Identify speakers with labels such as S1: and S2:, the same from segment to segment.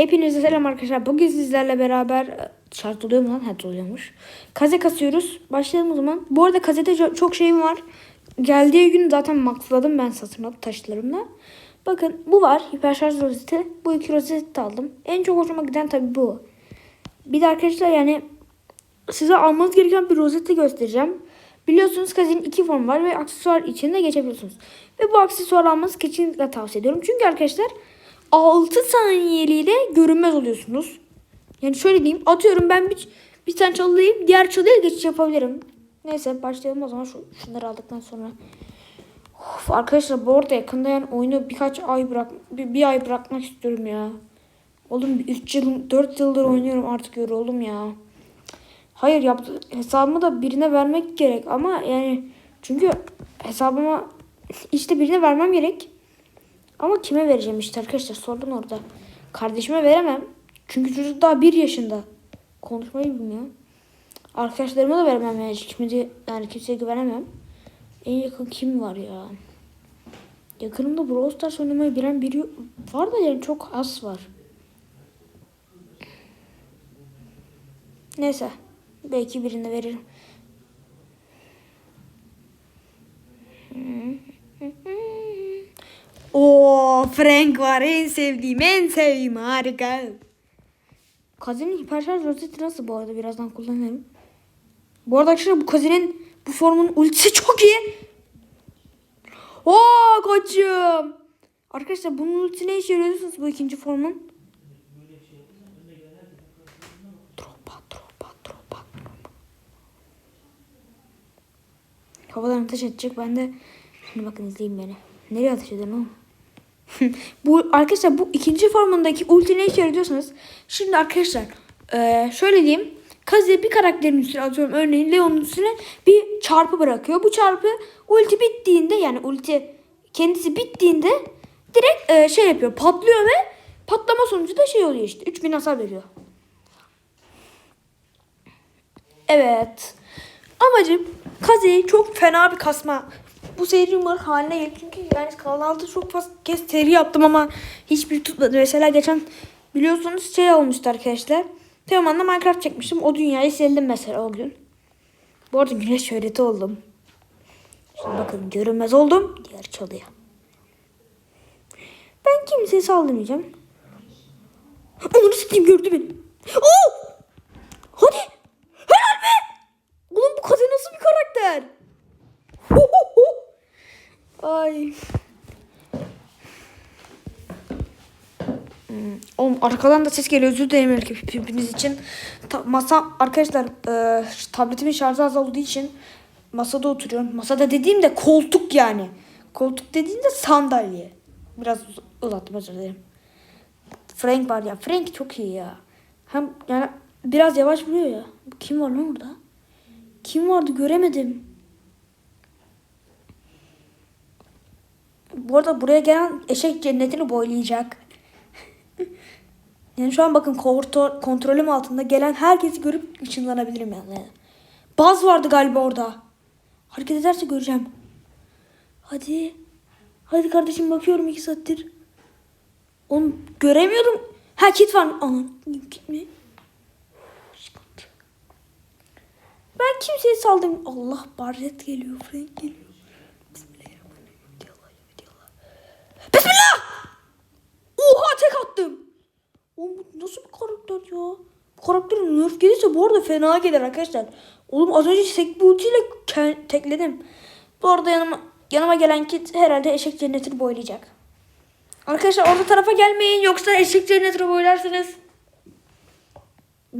S1: Hepinize selam arkadaşlar. Bugün sizlerle beraber e, şart oluyor mu lan? Evet oluyormuş. Kaze kasıyoruz. Başlayalım o zaman. Bu arada kazete ço- çok şeyim var. Geldiği gün zaten maxladım ben satın alıp taşlarımla. Bakın bu var. Hiperşarj rozeti. Bu iki rozeti de aldım. En çok hoşuma giden tabii bu. Bir de arkadaşlar yani size almanız gereken bir rozeti göstereceğim. Biliyorsunuz kazenin iki formu var ve aksesuar içinde geçebiliyorsunuz. Ve bu aksesuar almanızı kesinlikle tavsiye ediyorum. Çünkü arkadaşlar 6 saniyeliğine görünmez oluyorsunuz. Yani şöyle diyeyim. Atıyorum ben bir, bir tane çalayım. Diğer çalıya geçiş yapabilirim. Neyse başlayalım o zaman. Şu, şunları aldıktan sonra. Of, arkadaşlar bu arada yakında yani oyunu birkaç ay bırak bir, bir ay bırakmak istiyorum ya. Oğlum 3 yıl 4 yıldır oynuyorum artık yoruldum ya. Hayır yaptı hesabımı da birine vermek gerek ama yani çünkü hesabıma işte birine vermem gerek. Ama kime vereceğim işte arkadaşlar sordum orada. Kardeşime veremem. Çünkü çocuk daha bir yaşında. Konuşmayı bilmiyor. Arkadaşlarıma da veremem yani. Kimse, yani kimseye güvenemem. En yakın kim var ya? Yakınımda Brawl Stars oynamayı bilen biri var da yani çok az var. Neyse. Belki birine veririm. O Frank var en sevdiğim en sevdiğim harika. Kazinin hiperşarj rozeti nasıl bu arada birazdan kullanırım. Bu arada arkadaşlar bu kazinin bu formun ultisi çok iyi. Oo koçum. Arkadaşlar bunun ultisi ne işe yarıyorsunuz bu ikinci formun? Tropa tropa tropa. Havadan ateş edecek. Ben de şimdi bakın izleyin beni. Nereye ateş ediyorsun oğlum? bu arkadaşlar bu ikinci formundaki ulti ne işe yarıyorsanız şimdi arkadaşlar eee, şöyle diyeyim. Kaze bir karakterin üstüne atıyorum örneğin Leon'un üstüne bir çarpı bırakıyor. Bu çarpı ulti bittiğinde yani ulti kendisi bittiğinde direkt eee, şey yapıyor patlıyor ve patlama sonucu da şey oluyor işte 3000 hasar veriyor. Evet. Amacım Kaze'yi çok fena bir kasma. Bu seri umar haline geldi. Çünkü yani kanalda çok fazla kez seri yaptım ama hiçbir tutmadı. Mesela geçen biliyorsunuz şey olmuştu arkadaşlar. Teoman'la Minecraft çekmiştim. O dünyayı sildim mesela o gün. Bu arada güneş şöhreti oldum. Şimdi bakın görünmez oldum. Diğer çalıya. Ben kimseye saldırmayacağım. Onu sikeyim gördü beni. Oo! Hadi. Helal be. Oğlum bu kadın nasıl bir karakter? Ay. Hmm, Oğlum arkadan da ses geliyor. Özür dilerim hepiniz için. Ta- masa arkadaşlar e, tabletimin şarjı az olduğu için masada oturuyorum. Masada dediğimde koltuk yani. Koltuk dediğimde sandalye. Biraz uz- uzattım özür dilerim. Frank var ya. Frank çok iyi ya. Hem yani biraz yavaş vuruyor ya. Kim var lan orada? Kim vardı göremedim. Bu arada buraya gelen eşek cennetini boylayacak. yani şu an bakın kontrol, kontrolüm altında gelen herkesi görüp ışınlanabilirim yani. Baz vardı galiba orada. Hareket ederse göreceğim. Hadi. Hadi kardeşim bakıyorum iki saattir. Onu göremiyorum. Ha kit var. Aman kit mi? Ben kimseye saldım. Allah Barret geliyor. Frank geliyor. Bismillah! Oha tek attım. Oğlum nasıl bir karakter ya? Bu karakterin nerf gelirse bu arada fena gelir arkadaşlar. Oğlum az önce sekbi ultiyle tekledim. Bu arada yanıma, yanıma gelen kit herhalde eşek cennetini boylayacak. Arkadaşlar orta tarafa gelmeyin yoksa eşek cennetini boylarsınız.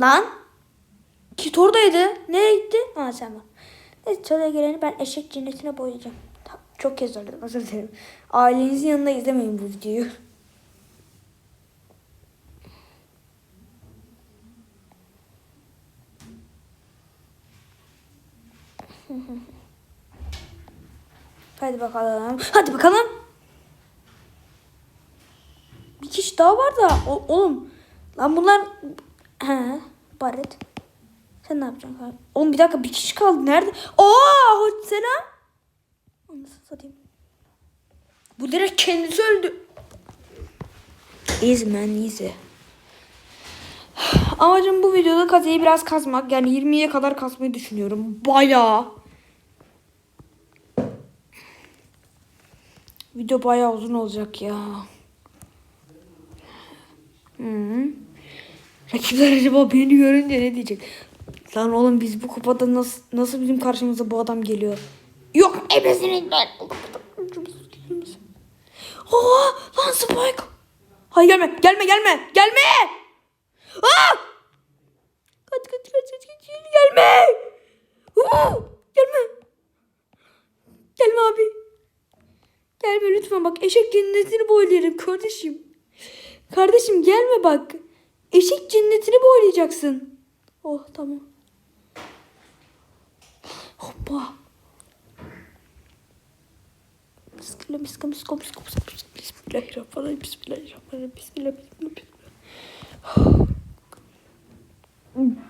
S1: Lan? Kit oradaydı. Nereye gitti? Ha sen bak. Neyse çalıya geleni ben eşek cennetine boyayacağım. Çok kez söyledim özür dilerim. Ailenizin yanında izlemeyin bu videoyu. Hadi bakalım. Hadi bakalım. Bir kişi daha var da. O, oğlum. Lan bunlar. He. Barret. Sen ne yapacaksın? Oğlum bir dakika bir kişi kaldı. Nerede? Oo, selam. Anasını satayım. Bu direkt kendisi öldü. Man easy. Amacım bu videoda kazeyi biraz kasmak. Yani 20'ye kadar kasmayı düşünüyorum. Bayağı. Video bayağı uzun olacak ya. Hı. Rakipler acaba beni görünce ne diyecek? Lan oğlum biz bu kupada nasıl nasıl bizim karşımıza bu adam geliyor? Ebesinin ben. Oha lan Spike. Hayır gelme gelme gelme gelme. Aa! Kaç kaç kaç kaç kaç gelme. Uu! Gelme. Gelme abi. Gelme lütfen bak eşek cennetini boylarım kardeşim. Kardeşim gelme bak. Eşek cennetini boylayacaksın. Oh tamam. Hoppa. Bismillah, bismillah, bismillah, bismillah, bismillah, bismillahirrahmanirrahim, bismillahirrahmanirrahim, bismillah, bismillah, bismillah.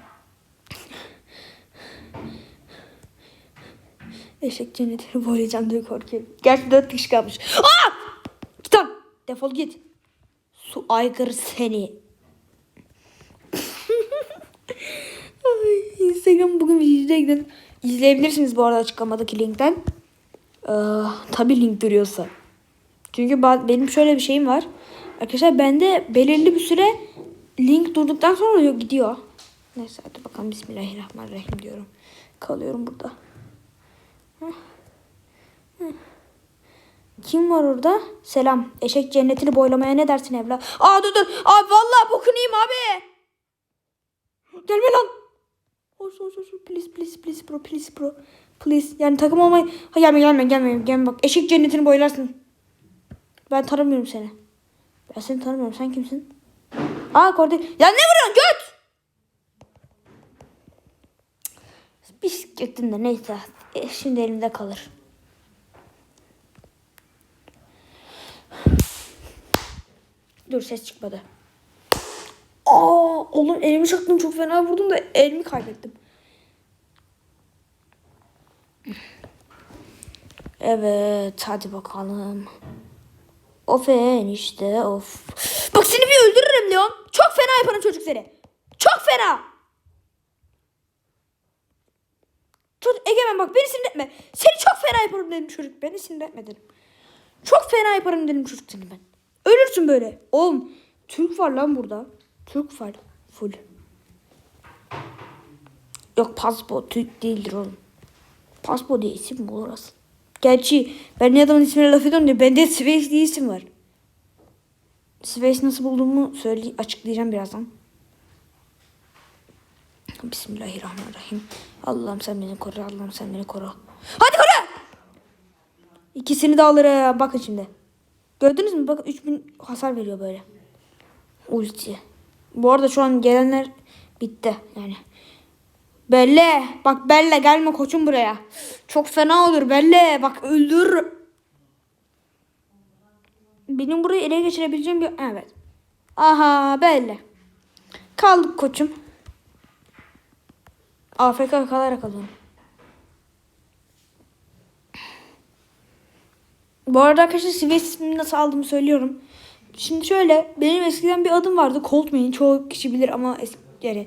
S1: Eşek cennetini boyayacağım diye korkuyorum. Gerçi dört kişi kalmış. Aa! Git lan. Defol git. Su aygırı seni. Ay, Instagram bugün videoya gidin. İzleyebilirsiniz bu arada açıklamadaki linkten. Ee, tabii link duruyorsa. Çünkü benim şöyle bir şeyim var. Arkadaşlar bende belirli bir süre link durduktan sonra yok gidiyor. Neyse hadi bakalım Bismillahirrahmanirrahim diyorum. Kalıyorum burada. Kim var orada? Selam. Eşek cennetini boylamaya ne dersin evlat? Aa dur dur. Abi vallahi bokunu yiyeyim abi. Gelme lan. Hoş hoş hoş. Please please please bro please bro. Please. Yani takım olmayı. Ha, gelme gelme gelme. Gelme bak. Eşek cennetini boylarsın. Ben tanımıyorum seni. Ben seni tanımıyorum. Sen kimsin? Aa kordi. Ya ne vuruyorsun göt? Bisikletin de neyse. E, şimdi elimde kalır. Dur ses çıkmadı. Oğlum elimi çaktım çok fena vurdum da elimi kaybettim. Evet hadi bakalım. Of enişte of. Bak seni bir öldürürüm Leon. Çok fena yaparım çocuk seni. Çok fena. Çocuk Egemen bak beni sinir etme. Seni çok fena yaparım dedim çocuk. Beni sinir etme dedim. Çok fena yaparım dedim çocuk seni ben. Ölürsün böyle. Oğlum Türk var lan burada. Türk var. Full. Yok paspo Türk değildir oğlum. Paspo diye isim mi aslında? Gerçi ben ne adamın ismine laf ediyorum diye bende Space diye isim var. Space nasıl bulduğumu söyle açıklayacağım birazdan. Bismillahirrahmanirrahim. Allah'ım sen beni koru. Allah'ım sen beni koru. Hadi koru! İkisini de alırım. Bakın şimdi. Gördünüz mü? Bakın 3000 hasar veriyor böyle. Ulti. Bu arada şu an gelenler bitti yani. Belle. Bak Belle gelme koçum buraya. Çok fena olur Belle. Bak öldür. Benim burayı ele geçirebileceğim bir... Evet. Aha Belle. Kaldık koçum. AFK kalarak alıyorum. Bu arada arkadaşlar Sivas ismini nasıl aldığımı söylüyorum. Şimdi şöyle benim eskiden bir adım vardı Coltman çoğu kişi bilir ama eski, yani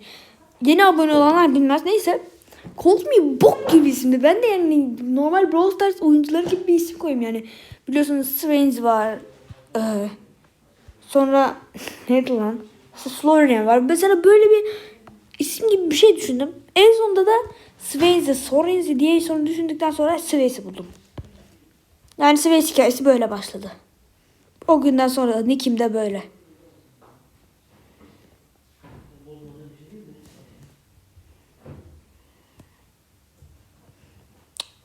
S1: yeni abone olanlar bilmez. Neyse Coltman bok gibi isimdi. Ben de yani normal Brawl Stars oyuncuları gibi bir isim koyayım yani. Biliyorsunuz Swains var. Ee, sonra neydi lan? Florian var. Mesela böyle bir isim gibi bir şey düşündüm. En sonunda da Swayze, Sorenzi diye sonra düşündükten sonra Swayze buldum. Yani Swayze hikayesi böyle başladı. O günden sonra Nick'im de böyle.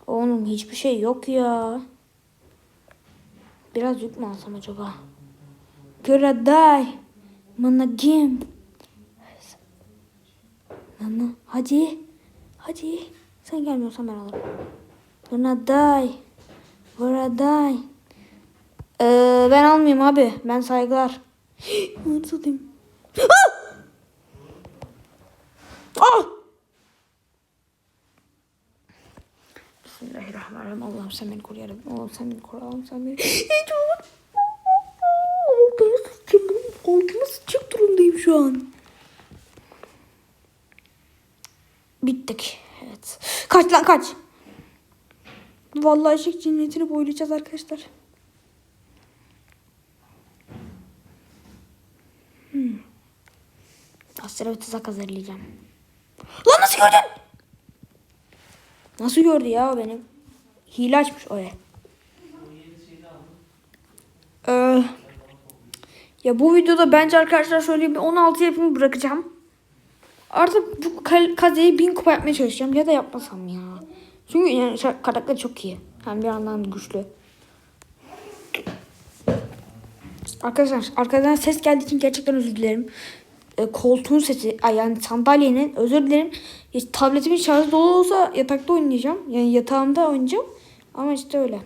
S1: Oğlum hiçbir şey yok ya. Biraz yük mü alsam acaba? Garaday. Managim. Nana hadi. Hadi. Sen gelmiyorsan ben alırım. Garaday. Garaday. Ee, ben almayayım abi. Ben saygılar. Onu satayım. Ah! Ah! Bismillahirrahmanirrahim. Allah'ım sen beni koru yarabbim. Allah'ım sen beni koru. Allah'ım sen beni... Altıma sıçacak. Altıma sıçacak durumdayım şu an. Bittik. Evet. Kaç lan kaç. Vallahi eşek cinnetini boylayacağız arkadaşlar. Hmm. Astra bir tuzak hazırlayacağım. Lan nasıl gördün? Nasıl gördü ya benim? Hile açmış o ya. Ee, ya bu videoda bence arkadaşlar şöyle bir 16 yapımı bırakacağım. Artık bu kazeyi 1000 kupa yapmaya çalışacağım ya da yapmasam ya. Çünkü yani karakter çok iyi. Hem bir yandan da güçlü. Arkadaşlar arkadan ses geldiği için gerçekten özür dilerim. E, koltuğun sesi ay yani sandalyenin özür dilerim. Ya, tabletimin şarjı dolu olsa yatakta oynayacağım. Yani yatağımda oynayacağım. Ama işte öyle.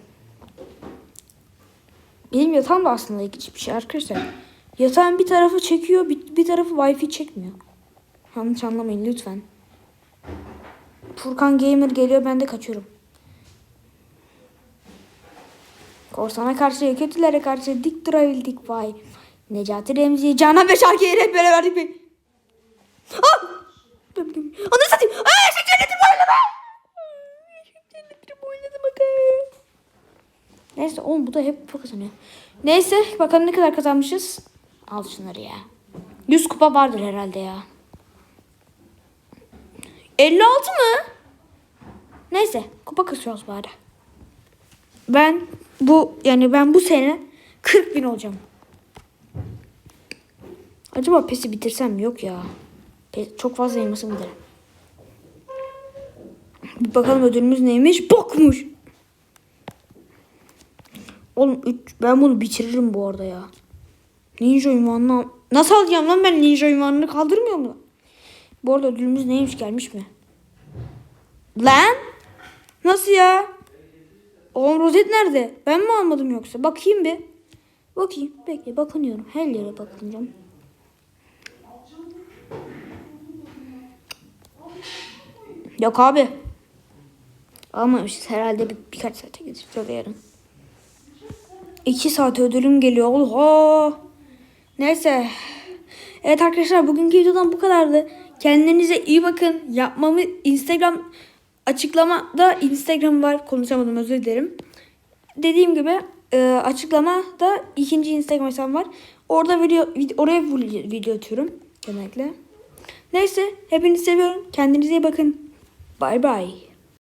S1: Benim yatağım da aslında ilginç bir şey arkadaşlar. Yatağın bir tarafı çekiyor bir, bir tarafı wifi çekmiyor. Yanlış anlamayın lütfen. Furkan Gamer geliyor ben de kaçıyorum. Korsana karşı, kötülere karşı dik durabildik vay. Necati Remzi, Canan ve Şarkı'yı hep beraber verdik be. Ah! Onu satayım. Aa, eşek cenneti boyladı. Eşek cenneti bakayım. Neyse oğlum bu da hep bu kazanıyor. Neyse bakalım ne kadar kazanmışız. Al şunları ya. 100 kupa vardır herhalde ya. 56 mı? Neyse kupa kasıyoruz bari. Ben bu yani ben bu sene 40 bin olacağım. Acaba pesi bitirsem? Yok ya. Pes, çok fazla elmasım gider. Bir bakalım ödülümüz neymiş? Bokmuş. Oğlum ben bunu bitiririm bu arada ya. Ninja ünvanını Nasıl alacağım lan ben ninja ünvanını kaldırmıyor mu? Bu arada ödülümüz neymiş gelmiş mi? Lan? Nasıl ya? Oğlum rozet nerede? Ben mi almadım yoksa? Bakayım bir. Bakayım. Bekle bakınıyorum. Her yere bakınacağım. Yok abi. Almamışız. Herhalde bir, birkaç saate getireceğiz yarın. İki saat ödülüm geliyor. Oha. Neyse. Evet arkadaşlar bugünkü videodan bu kadardı. Kendinize iyi bakın. Yapmamı Instagram açıklamada Instagram var. Konuşamadım özür dilerim. Dediğim gibi e, açıklamada ikinci Instagram hesabım var. Orada video, video oraya video atıyorum genellikle. Neyse hepinizi seviyorum. Kendinize iyi bakın. 拜拜